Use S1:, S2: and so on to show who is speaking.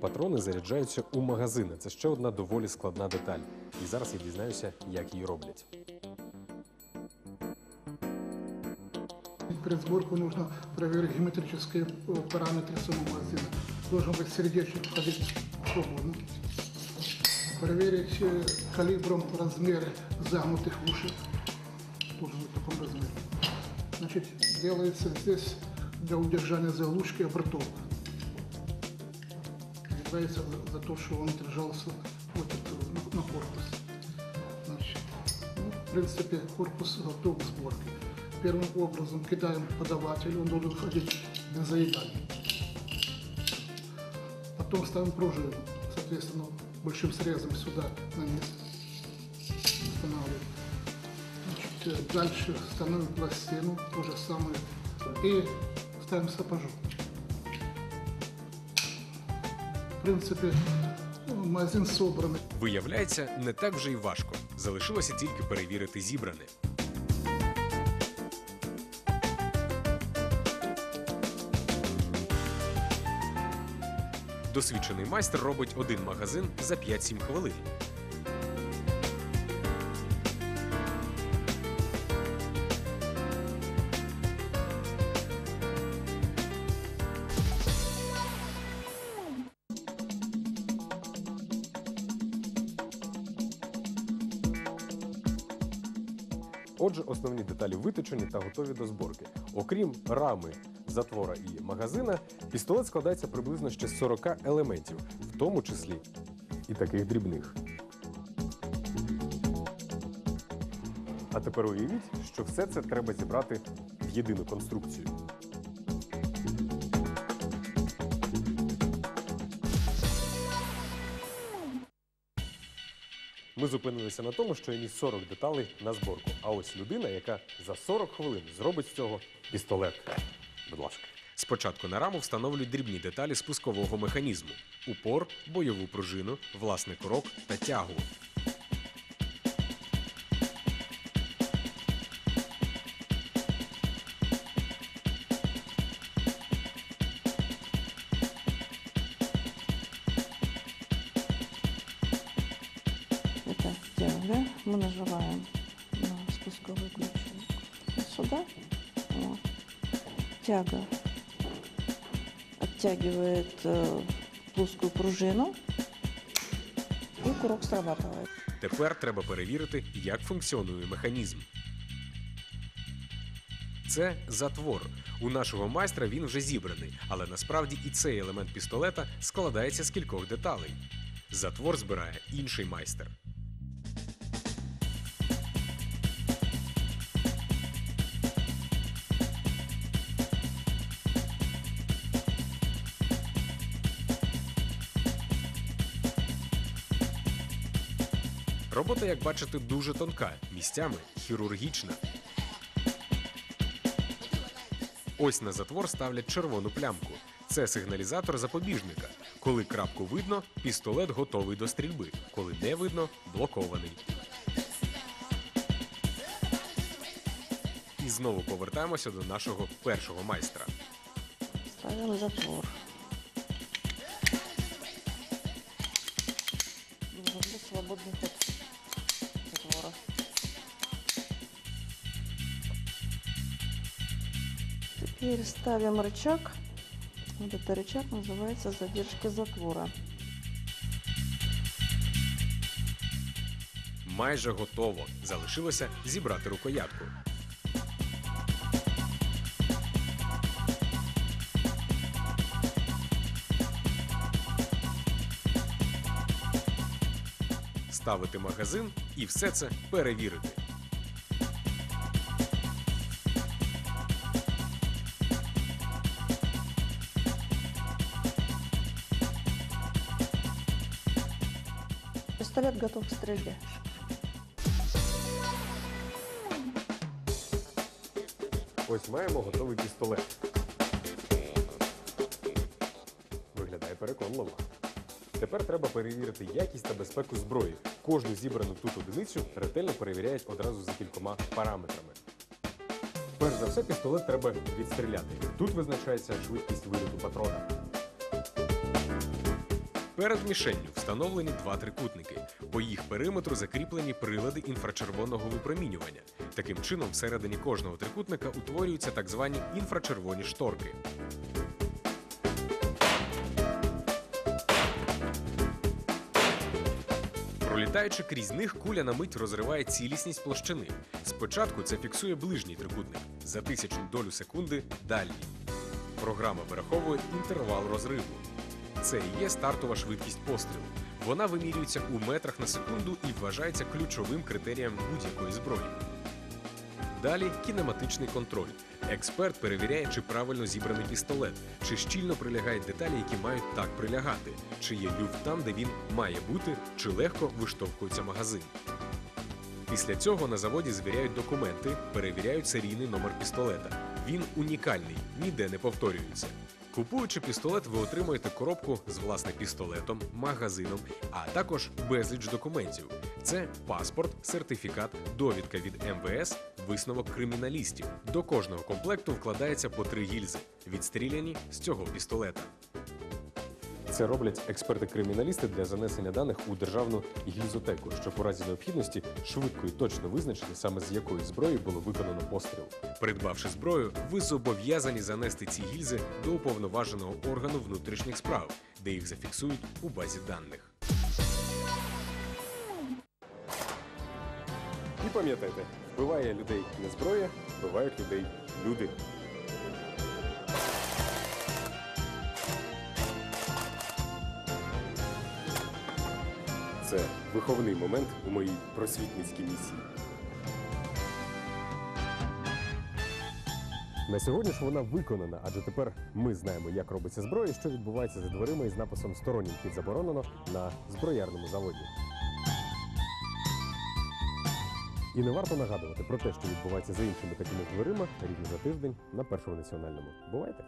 S1: патрони заряджаються у магазини. Це ще одна доволі складна деталь. І зараз я дізнаюся, як її роблять.
S2: Перед сборкой нужно проверить геометрические э, параметры самого магазина. Должен быть сердечник входить свободно. Проверить э, калибром размеры загнутых ушек. Должен быть в таком размере. Значит, делается здесь для удержания заглушки обратовка. Является за, за то, что он держался вот это, на, на корпус. Значит, ну, в принципе, корпус готов к сборке. Первым образом кидаем подаватель, он должен ходить бензоидальный. Потом ставим пружину, соответственно, большим срезом сюда на низ. Значит, э, дальше становим пластину, то же самое. И ставим сапожок. В принципе, ну, магазин собраний.
S1: Виявляється, не так вже й важко. Залишилося тільки перевірити зібране. Досвідчений майстер робить один магазин за 5-7 хвилин. Отже, основні деталі виточені та готові до зборки. Окрім рами, затвора і магазина, пістолет складається приблизно ще з 40 елементів, в тому числі і таких дрібних. А тепер уявіть, що все це треба зібрати в єдину конструкцію. Ми зупинилися на тому, що я ніс 40 деталей на зборку. А ось людина, яка за 40 хвилин зробить з цього пістолет. Будь ласка. Спочатку на раму встановлюють дрібні деталі спускового механізму: упор, бойову пружину, власний корок та тягу.
S3: Мы нажимаем на спусковой крючок. Вот сюда. Вот. Тяга оттягивает э, плоскую пружину. И курок срабатывает.
S1: Тепер треба перевірити, як функціонує механізм. Це затвор. У нашого майстра він вже зібраний, але насправді і цей елемент пістолета складається з кількох деталей. Затвор збирає інший майстер. Робота, як бачите, дуже тонка, місцями хірургічна. Ось на затвор ставлять червону плямку. Це сигналізатор запобіжника. Коли крапку видно, пістолет готовий до стрільби. Коли не видно, блокований. І знову повертаємося до нашого першого майстра.
S3: Ставим затвор. Теперь ставим рычаг. Вот этот рычаг называется задержки затвора.
S1: Майже готово. Залишилося зібрати рукоятку. Ставити магазин і все це перевірити.
S3: Пистолет готов к стрельбе.
S1: Ось маємо готовий пістолет. Виглядає переконливо. Тепер треба перевірити якість та безпеку зброї. Кожну зібрану тут одиницю ретельно перевіряють одразу за кількома параметрами. Перш за все, пістолет треба відстріляти. Тут визначається швидкість виліту патрона. Перед мішенню встановлені два трикутники. По їх периметру закріплені прилади інфрачервоного випромінювання. Таким чином, всередині кожного трикутника утворюються так звані інфрачервоні шторки. Пролітаючи крізь них, куля на мить розриває цілісність площини. Спочатку це фіксує ближній трикутник, за тисячну долю секунди дальній. Програма вираховує інтервал розриву. Це і є стартова швидкість пострілу. Вона вимірюється у метрах на секунду і вважається ключовим критерієм будь-якої зброї. Далі кінематичний контроль. Експерт перевіряє, чи правильно зібраний пістолет, чи щільно прилягають деталі, які мають так прилягати, чи є люфт там, де він має бути, чи легко виштовхується магазин. Після цього на заводі звіряють документи, перевіряють серійний номер пістолета. Він унікальний, ніде не повторюється. Купуючи пістолет, ви отримуєте коробку з власне пістолетом, магазином, а також безліч документів. Це паспорт, сертифікат, довідка від МВС, висновок криміналістів. До кожного комплекту вкладається по три гільзи, відстріляні з цього пістолета. Це роблять експерти-криміналісти для занесення даних у державну гільзотеку, щоб у разі необхідності швидко і точно визначити саме з якої зброї було виконано постріл. Придбавши зброю, ви зобов'язані занести ці гільзи до уповноваженого органу внутрішніх справ, де їх зафіксують у базі даних. І пам'ятайте, вбиває людей не зброя, вбивають людей люди. Це виховний момент у моїй просвітницькій місії. На сьогодні ж вона виконана, адже тепер ми знаємо, як робиться зброя, що відбувається за дверима із написом Стороннім вхід заборонено на зброярному заводі. І не варто нагадувати про те, що відбувається за іншими такими дверима рівно за тиждень на першому національному. Бувайте!